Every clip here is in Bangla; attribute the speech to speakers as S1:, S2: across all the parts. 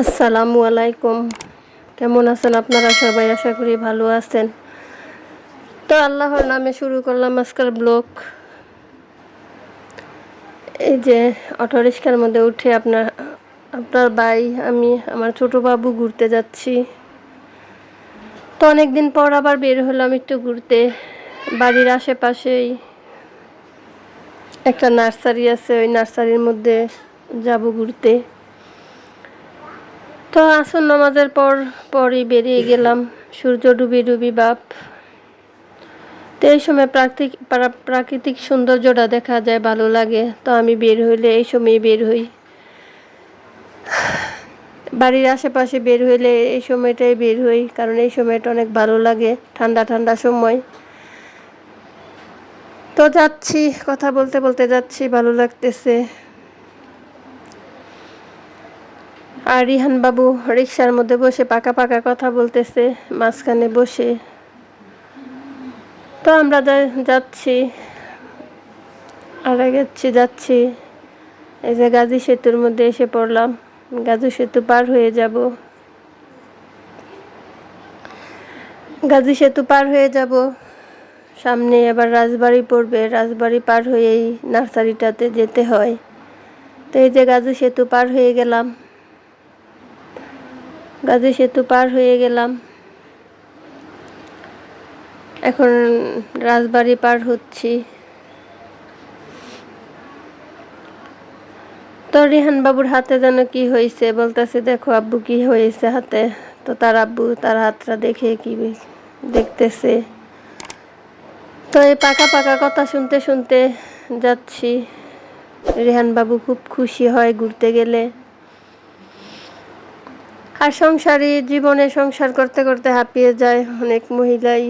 S1: আসসালামু আলাইকুম। কেমন আছেন আপনারা সবাই? আশা করি ভালো আছেন। তো আল্লাহর নামে শুরু করলাম আজকাল ব্লগ। এই যে অটো রিক্সার মধ্যে উঠে আপনার আপনার ভাই, আমি, আমার ছোট বাবু ঘুরতে যাচ্ছি। তো অনেক দিন পর আবার বের হলাম একটু ঘুরতে। বাড়ির আশেপাশেই একটা নার্সারি আছে, ওই নার্সারির মধ্যে যাব ঘুরতে। তো আসন নামাজের পর পরই বেরিয়ে গেলাম। সূর্য ডুবি ডুবি বাপ। তো এই সময় প্রাকৃতিক প্রাকৃতিক সৌন্দর্যটা দেখা যায়, ভালো লাগে। তো আমি বের হইলে এই সময় বের হই। বাড়ির আশেপাশে বের হইলে এই সময়টাই বের হই, কারণ এই সময়টা অনেক ভালো লাগে, ঠান্ডা ঠান্ডা সময়। তো যাচ্ছি, কথা বলতে বলতে যাচ্ছি, ভালো লাগতেছে। আর রিহান বাবু রিক্সার মধ্যে বসে পাকা পাকা কথা বলতেছে, মাঝখানে বসে। তো আমরা যাচ্ছি আর যাচ্ছি যাচ্ছি। এই যে গাজী সেতুর মধ্যে এসে পড়লাম। গাজী সেতু পার হয়ে যাব। গাজী সেতু পার হয়ে যাব। সামনে আবার রাজবাড়ি পড়বে। রাজবাড়ি পার হয়েই নার্সারিটাতে যেতে হয়। তো এই যে গাজী সেতু পার হয়ে গেলাম। গাজী সেতু পার হয়ে গেলাম। এখন রাজবাড়ি পার হচ্ছি। তো রিহান বাবুর হাতে যেন কি হয়েছে, বলতেছে, দেখো আব্বু কি হয়েছে হাতে। তো তার আব্বু তার হাতটা দেখে কি দেখতেছে। তো এই পাকা পাকা কথা শুনতে শুনতে যাচ্ছি। রেহান বাবু খুব খুশি হয় ঘুরতে গেলে। আর সংসারী, জীবনে সংসার করতে করতে হাঁপিয়ে যায় অনেক মহিলাই।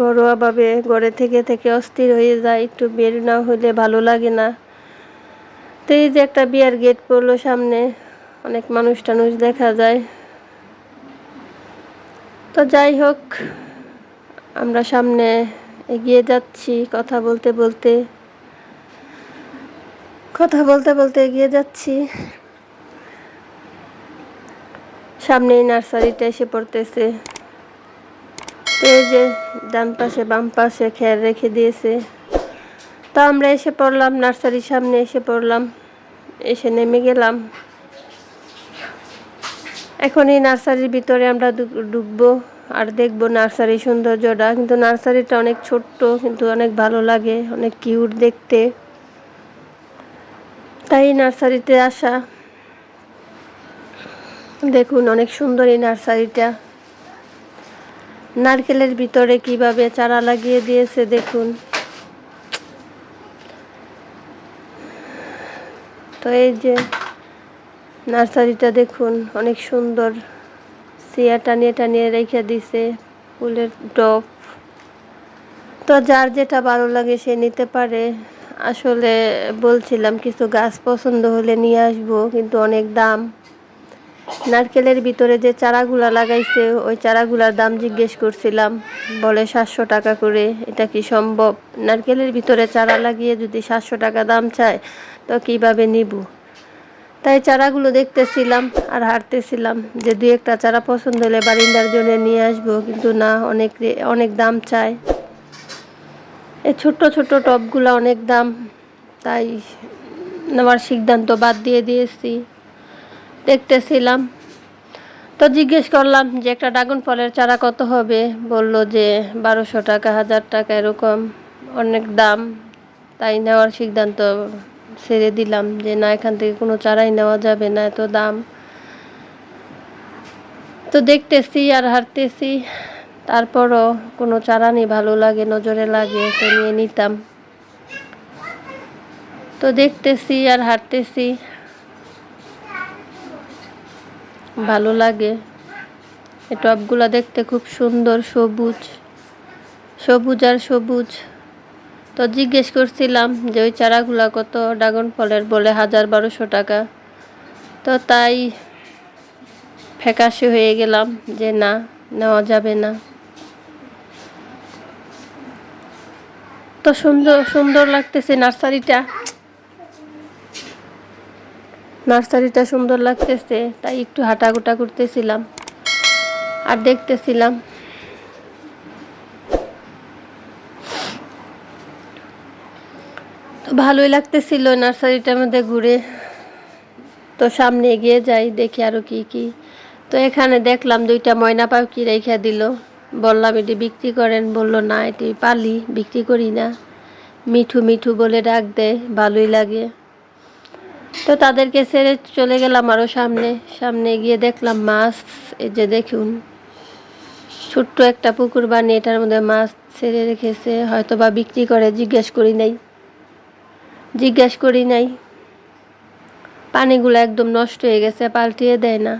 S1: ঘরোয়াভাবে ঘরে থেকে থেকে অস্থির হয়ে যায়, একটু বের না হলে ভালো লাগে না। তো এই যে একটা বিয়ার গেট পড়ল সামনে, অনেক মানুষ টানুষ দেখা যায়। তো যাই হোক, আমরা সামনে এগিয়ে যাচ্ছি কথা বলতে বলতে। কথা বলতে বলতে এগিয়ে যাচ্ছি। সামনেই নার্সারিটা এসে পড়তেছে। এই যে ডান পাশে, বাম পাশে খেয়াল রেখে দিয়েছে। তো আমরা এসে পড়লাম, নার্সারির সামনে এসে পড়লাম, এসে নেমে গেলাম। এখন এই নার্সারির ভিতরে আমরা ঢুকবো আর দেখব নার্সারির সৌন্দর্যটা। কিন্তু নার্সারিটা অনেক ছোট্ট, কিন্তু অনেক ভালো লাগে, অনেক কিউট দেখতে। তাই নার্সারিতে আসা দেখুন, অনেক সুন্দর এই নার্সারিটা। নারকেলের ভিতরে কীভাবে চারা লাগিয়ে দিয়েছে, দেখুন। তো এই যে নার্সারিটা দেখুন, অনেক সুন্দর। সিয়া টানিয়ে টানিয়ে রেখে দিছে ফুলের টপ। তো যার যেটা ভালো লাগে সে নিতে পারে। আসলে বলছিলাম, কিছু গাছ পছন্দ হলে নিয়ে আসব, কিন্তু অনেক দাম। নারকেলের ভিতরে যে চারাগুলা লাগাইছে, ওই চারাগুলার দাম জিজ্ঞেস করছিলাম, বলে সাতশো টাকা করে, এটা কি সম্ভব? নারকেলের ভিতরে চারা লাগিয়ে যদি সাতশো টাকা দাম চায়, তো কীভাবে নিব? তাই চারাগুলো দেখতেছিলাম আর হাঁটতেছিলাম যে দুই একটা চারা পছন্দ হলে বারিন্দার জন্য নিয়ে আসব, কিন্তু না, অনেক অনেক দাম চায়। এই ছোট্ট ছোট্ট টবগুলো অনেক দাম, তাই নেওয়ার সিদ্ধান্ত বাদ দিয়ে দিয়েছি। দেখতেছিলাম। তো জিজ্ঞেস করলাম যে, একটা ড্রাগন ফলের চারা কত হবে? বলল যে, বারোশো টাকা, হাজার টাকা, এরকম অনেক দাম। তাই নেওয়ার সিদ্ধান্ত ছেড়ে দিলাম যে, না, এখান থেকে কোনো চারাই নেওয়া যাবে না এত দাম। তো দেখতেছি আর হাঁটতেছি তারপরও কোনো চারা নেই, ভালো লাগে, নজরে লাগে, তো নিয়ে নিতাম। তো দেখতেছি আর হাঁটতেছি ভালো লাগে। এই টবগুলো দেখতে খুব সুন্দর, সবুজ। সবুজ আর সবুজ। তো জিজ্ঞেস করছিলাম যে ওই চারাগুলো কত ড্রাগন ফলের বলে, হাজার বারোশো টাকা। তো তাই ফ্যাকাশে হয়ে গেলাম যে না, নেওয়া যাবে না। তো সুন্দর সুন্দর লাগতেছে নার্সারিটা। নার্সারিটা সুন্দর লাগতেছে, তাই একটু হাঁটাগুটা করতেছিলাম আর দেখতেছিলাম। তো ভালোই লাগতেছিল নার্সারিটার মধ্যে ঘুরে। তো সামনে এগিয়ে যাই, দেখি আরও কি কি। তো এখানে দেখলাম দুইটা ময়না পাখি রেখে দিল। বললাম, এটি বিক্রি করেন? বলল, না, এটি পালি, বিক্রি করি না। মিঠু মিঠু বলে ডাক দেয়, ভালোই লাগে। তো তাদেরকে ছেড়ে চলে গেলাম আরও সামনে। সামনে গিয়ে দেখলাম মাছ, এই যে দেখুন, ছোট্ট একটা পুকুর বানিয়ে এটার মধ্যে মাছ ছেড়ে রেখেছে। হয়তো বা বিক্রি করে, জিজ্ঞেস করি নাই। জিজ্ঞেস করি নাই। পানিগুলো একদম নষ্ট হয়ে গেছে, পাল্টিয়ে দেয় না।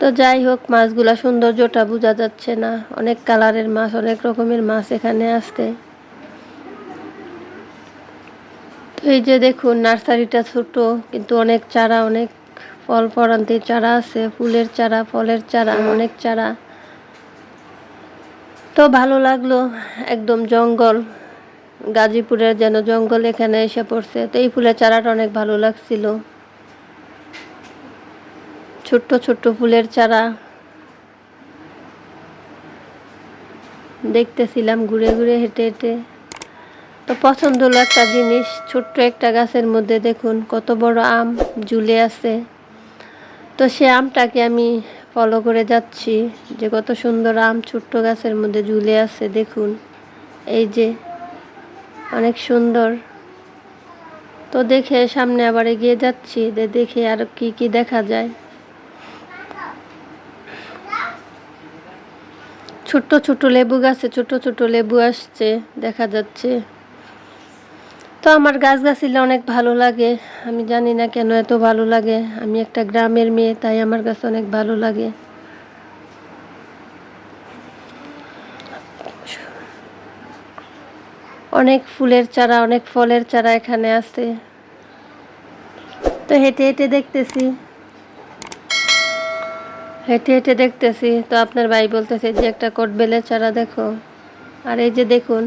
S1: তো যাই হোক, মাছগুলা সৌন্দর্যটা বোঝা যাচ্ছে না। অনেক কালারের মাছ, অনেক রকমের মাছ এখানে আসতে তো এই যে দেখুন, নার্সারিটা ছোট, কিন্তু অনেক চারা, অনেক ফল ফরান্তির চারা আছে। ফুলের চারা, ফলের চারা, অনেক চারা। তো ভালো লাগল একদম জঙ্গল, গাজীপুরের যেন জঙ্গল এখানে এসে পড়ছে। তো এই ফুলের চারাটা অনেক ভালো লাগছিল। ছোট্ট ছোট্ট ফুলের চারা। দেখতেছিলাম ঘুরে ঘুরে হেঁটে হেঁটে। তো পছন্দ হলো একটা জিনিস, ছোট্ট একটা গাছের মধ্যে দেখুন কত বড় আম ঝুলে আছে। তো সে আমটাকে আমি ফলো করে যাচ্ছি যে কত সুন্দর আম ছোট্ট গাছের মধ্যে ঝুলে আছে, দেখুন। এই যে, অনেক সুন্দর। তো দেখে সামনে আবার এগিয়ে যাচ্ছি দেখে আর কি কি দেখা যায়। ছোট্ট ছোট লেবু গাছে ছোট ছোট লেবু আসছে, দেখা যাচ্ছে। তো আমার গাছ গাছিলা অনেক ভালো লাগে। আমি জানি না কেন এত ভালো লাগে। আমি একটা গ্রামের মেয়ে, তাই আমার কাছে অনেক ভালো লাগে। অনেক ফুলের চারা, অনেক ফলের চারা এখানে আছে। তো হেঁটে হেঁটে দেখতেছি। হেঁটে হেঁটে দেখতেছি। তো আপনার ভাই বলতেছে যে একটা কটবেলের চারা দেখো। আর এই যে দেখুন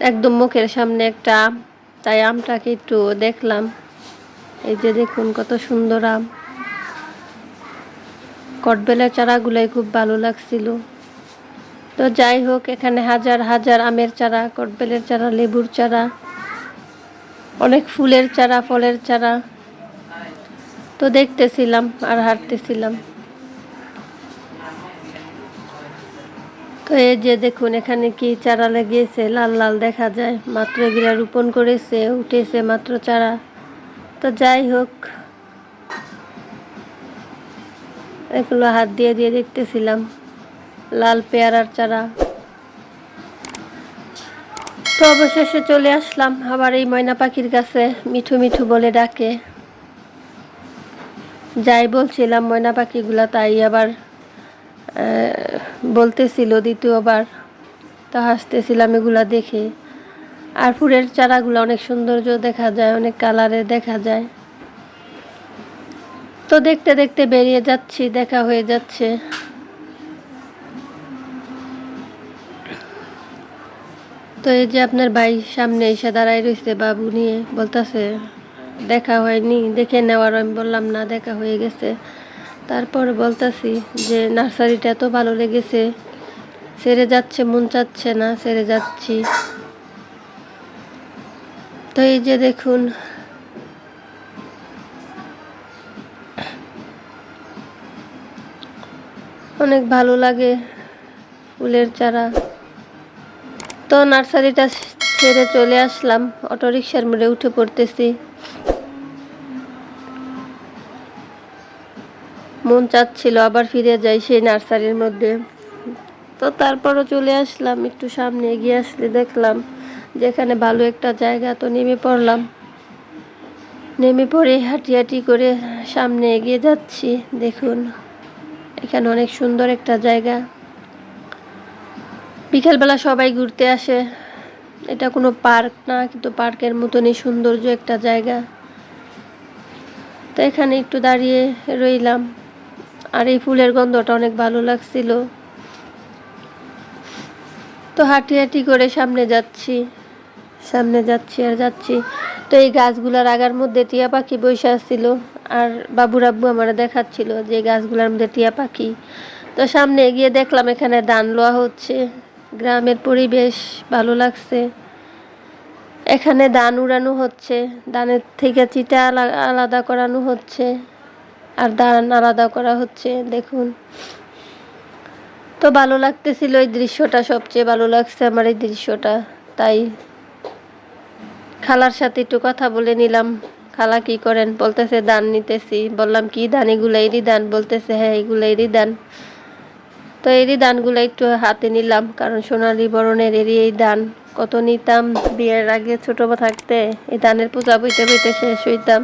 S1: একদম মুখের সামনে একটা আম তাই আমটাকে একটু দেখলাম। এই যে দেখুন কত সুন্দর আম। কটবেলের চারাগুলাই খুব ভালো লাগছিল। তো যাই হোক, এখানে হাজার হাজার আমের চারা, কটবেলের চারা, লেবুর চারা, অনেক ফুলের চারা, ফলের চারা। তো দেখতেছিলাম আর হাঁটতেছিলাম। তো এই যে দেখুন, এখানে কি চারা লাগিয়েছে? লাল লাল দেখা যায়। মাত্র এগুলা রোপণ করেছে, উঠেছে মাত্র চারা। তো যাই হোক, এগুলো হাত দিয়ে দিয়ে দেখতেছিলাম, লাল পেয়ারার চারা। তো অবশেষে চলে আসলাম আবার এই ময়না পাখির কাছে, মিঠু মিঠু বলে ডাকে। যাই বলছিলাম ময়না পাখিগুলা, তাই আবার বলতেছিল দ্বিতীয়বার, তা হাসতেছিলাম এগুলা দেখে। আর ফুলের চারাগুলো অনেক সৌন্দর্য দেখা যায়, অনেক কালারে দেখা যায়। তো দেখতে দেখতে বেরিয়ে যাচ্ছি, দেখা হয়ে যাচ্ছে। তো এই যে আপনার ভাই সামনে এসে দাঁড়াই রয়েছে বাবু নিয়ে, বলতেছে, দেখা হয়নি, দেখে নেওয়ার আমি বললাম না, দেখা হয়ে গেছে। তারপর বলতেছি যে নার্সারিটা এত ভালো লেগেছে, সেরে যাচ্ছে, মন চাচ্ছে না, সেরে যাচ্ছি। তো এই যে দেখুন, অনেক ভালো লাগে ফুলের চারা। তো নার্সারিটা ছেড়ে চলে আসলাম, অটোরিকশার মোড়ে উঠে পড়তেছি। মন চাচ্ছিল আবার ফিরে যাই সেই নার্সারির মধ্যে। তো তারপরও চলে আসলাম, একটু সামনে এগিয়ে আসলে দেখলাম যেখানে ভালো একটা জায়গা, তো নেমে পড়লাম। নেমে পড়ে হাঁটি হাঁটি করে সামনে এগিয়ে যাচ্ছি, দেখুন, এখানে অনেক সুন্দর একটা জায়গা। বিকেলবেলা সবাই ঘুরতে আসে, এটা কোনো পার্ক না, কিন্তু পার্কের মতনই সৌন্দর্য একটা জায়গা। তো এখানে একটু দাঁড়িয়ে রইলাম আর এই ফুলের গন্ধটা অনেক ভালো লাগছিল। তো হাঁটি হাঁটি করে সামনে যাচ্ছি সামনে যাচ্ছি আর যাচ্ছি। তো এই গাছগুলার আগার মধ্যে টিয়া পাখি বসে আসছিল আর বাবুর আব্বু আমার দেখাচ্ছিল যে গাছগুলার মধ্যে টিয়া পাখি। তো সামনে গিয়ে দেখলাম এখানে দান লোয়া হচ্ছে, গ্রামের পরিবেশ ভালো লাগছে। এখানে দান উড়ানো হচ্ছে দানের থেকে চিটা আলা- আলাদা করানো হচ্ছে। আর আলাদা করা হচ্ছে, দেখুন। তো ভালো লাগতেছিল এই দৃশ্যটা, সবচেয়ে ভালো লাগছে আমার এই দৃশ্যটা, তাই। খালার সাথে একটু কথা বলে নিলাম, খালা কি করেন বলতেছে, দান নিতেছি। বললাম, কি দান? এগুলো এরই দান? বলতেছে হ্যাঁ এগুলো এরই দান। তো এরই দানগুলো একটু হাতে নিলাম, কারণ সোনালী বরণের এরই এই দান। কত নিতাম, বিয়ের আগে ছোট থাকতে, এই দানের পূজা বইতে বইতে শেষ হইতাম।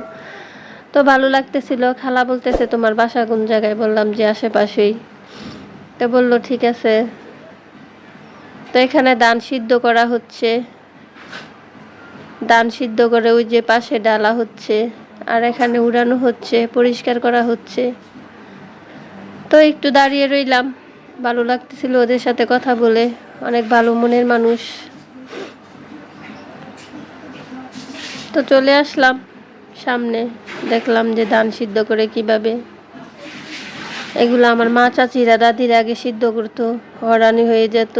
S1: তো ভালো লাগতেছিল, খালা বলতেছে তোমার বাসা কোন জায়গায়? বললাম যে আশেপাশেই। তো বলল, ঠিক আছে। তো এখানে দান সিদ্ধ করা হচ্ছে। দান সিদ্ধ করে ওই যে পাশে ডালা হচ্ছে। আর এখানে উড়ানো হচ্ছে, পরিষ্কার করা হচ্ছে। তো একটু দাঁড়িয়ে রইলাম। ভালো লাগতেছিল ওদের সাথে কথা বলে। অনেক ভালো মনের মানুষ। তো চলে আসলাম। সামনে দেখলাম যে ধান সিদ্ধ করে কীভাবে। এগুলো আমার মা চাচিরা দাদিরা আগে সিদ্ধ করতো হরানি হয়ে যেত।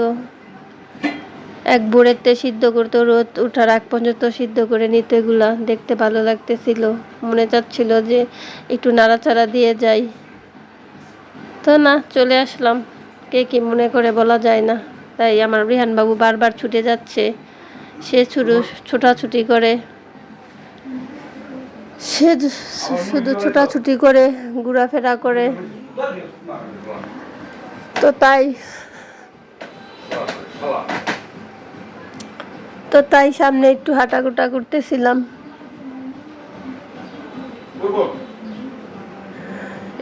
S1: এক বুড়েতে সিদ্ধ করতো, রোদ উঠার আগ পর্যন্ত সিদ্ধ করে নিত এগুলা। দেখতে ভালো লাগতেছিল, মনে চাচ্ছিল যে একটু নাড়াচাড়া দিয়ে যাই। তো না, চলে আসলাম। কে কি মনে করে বলা যায় না। তাই আমার রিহান বাবু বারবার ছুটে যাচ্ছে। সে ছুটু ছোটাছুটি করে। সে শুধু ছোটাছুটি করে, ঘোরাফেরা করে। তো তাই তো তাই সামনে একটু হাঁটাগুটা করতেছিলাম।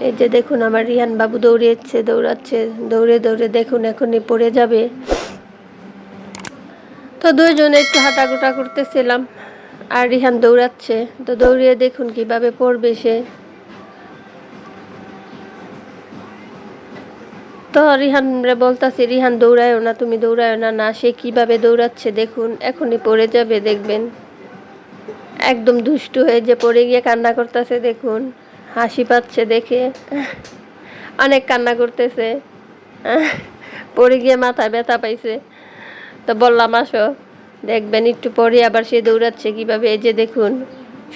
S1: এই যে দেখুন আমার রিহান বাবু দৌড়েছে দৌড়াচ্ছে, দৌড়ে দৌড়ে দেখুন এখনই পড়ে যাবে। তো দুইজনে একটু হাঁটাগুটা করতেছিলাম। আর রিহান দৌড়াচ্ছে। তো দৌড়িয়ে দেখুন কীভাবে পড়বে সে। তো রিহান বলতাছি, রিহান, দৌড়ায়ও না, তুমি দৌড়ায়ও না না, সে কীভাবে দৌড়াচ্ছে দেখুন, এখনই পড়ে যাবে, দেখবেন। একদম দুষ্টু হয়ে যে পড়ে গিয়ে কান্না করতেছে, দেখুন, হাসি পাচ্ছে দেখে। অনেক কান্না করতেছে। পড়ে গিয়ে মাথায় ব্যথা পাইছে। তো বললাম, আসো। দেখবেন একটু পরে আবার সে দৌড়াচ্ছে কীভাবে? এই যে দেখুন,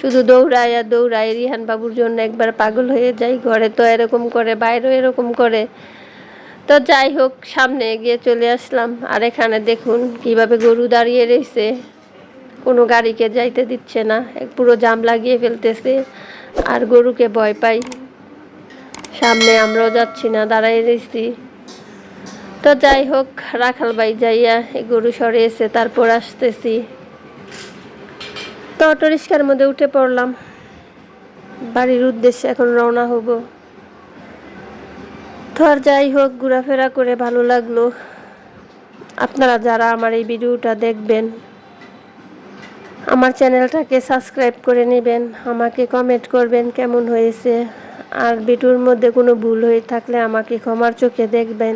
S1: শুধু দৌড়ায় আর দৌড়ায় রিহান বাবুর জন্য একবার পাগল হয়ে যায়, ঘরে তো এরকম করে, বাইরেও এরকম করে। তো যাই হোক, সামনে এগিয়ে চলে আসলাম। আর এখানে দেখুন কীভাবে গরু দাঁড়িয়ে রয়েছে। কোনো গাড়িকে যাইতে দিচ্ছে না পুরো জাম লাগিয়ে ফেলতেছে। আর গরুকে ভয় পাই। সামনে আমরাও যাচ্ছি না দাঁড়াই রয়েছি। তো যাই হোক, রাখাল বাই যাইয়া গরু সরে এসে তারপর আসতেছি। তো অটো রিক্সার মধ্যে উঠে পড়লাম। বাড়ির উদ্দেশ্যে এখন রওনা হব। তো আর যাই হোক, ঘোরাফেরা করে ভালো লাগল। আপনারা যারা আমার এই ভিডিওটা দেখবেন, আমার চ্যানেলটাকে সাবস্ক্রাইব করে নেবেন, আমাকে কমেন্ট করবেন কেমন হয়েছে। আর ভিডিওর মধ্যে কোনো ভুল হয়ে থাকলে আমাকে ক্ষমার চোখে দেখবেন।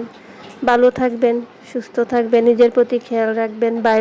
S1: ভালো থাকবেন সুস্থ থাকবেন নিজের প্রতি খেয়াল রাখবেন বাই